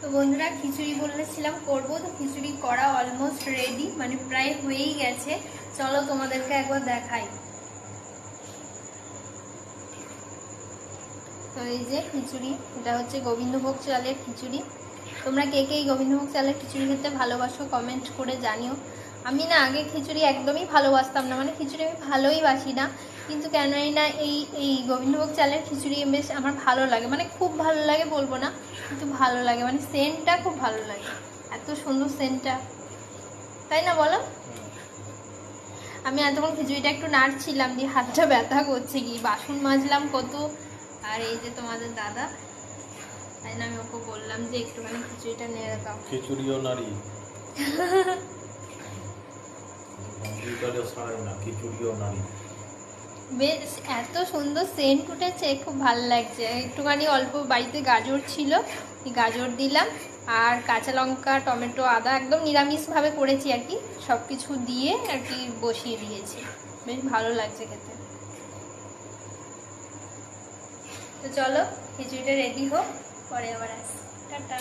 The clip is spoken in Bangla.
তো বন্ধুরা, খিচুড়ি বলেছিলাম করব, তো খিচুড়ি করা অলমোস্ট রেডি মানে প্রায় হয়েই গেছে। চলো তোমাদেরকে একবার দেখাই। তো এই যে খিচুড়ি, এটা হচ্ছে গোবিন্দভোগ চালের খিচুড়ি। তোমরা কে কে এই গোবিন্দভোগ চালের খিচুড়ি খেতে ভালোবাসো কমেন্ট করে জানিও। আমি না, আগে খিচুড়ি একদমই ভালোবাসতাম না মানে খিচুড়ি আমি ভালোই বাসি না। কিন্তু কেনই না এই এই গোবিন্দভোগ চালের খিচুড়ি বেশ আমার ভালো লাগে মানে খুব ভালো লাগে বলব না। কিন্তু ভালো লাগে। মানে সেন্টটা খুব ভালো লাগে। এত সুন্দর সেন্টটা তাই না বলো? আমি এতক্ষণ খিচুড়িটা একটু নাড়ছিলাম দিয়ে হাতটা ব্যথা করছে কি। বাসন মাজলাম কত। আর এই যে তোমাদের দাদা। তাই না আমি ওকে বললাম যে একটুখানি খিচুড়িটা নেড়ে দাও। খিচুড়িও নারী কম্পিউটারে ছাড়ে না খিচুড়িও নারী বেশ, এত সুন্দর সেন্ট উঠেছে, খুব ভালো লাগছে। একটুখানি অল্প বাড়িতে গাজর ছিল গাজর দিলাম। আর কাঁচা লঙ্কা, টমেটো, আদা একদম নিরামিষভাবে করেছি আর কি। সব কিছু দিয়ে আর কি বসিয়ে দিয়েছি। বেশ ভালো লাগছে খেতে। তো চলো, খিচুড়িটা রেডি হোক, পরে আবার আসি টাটা।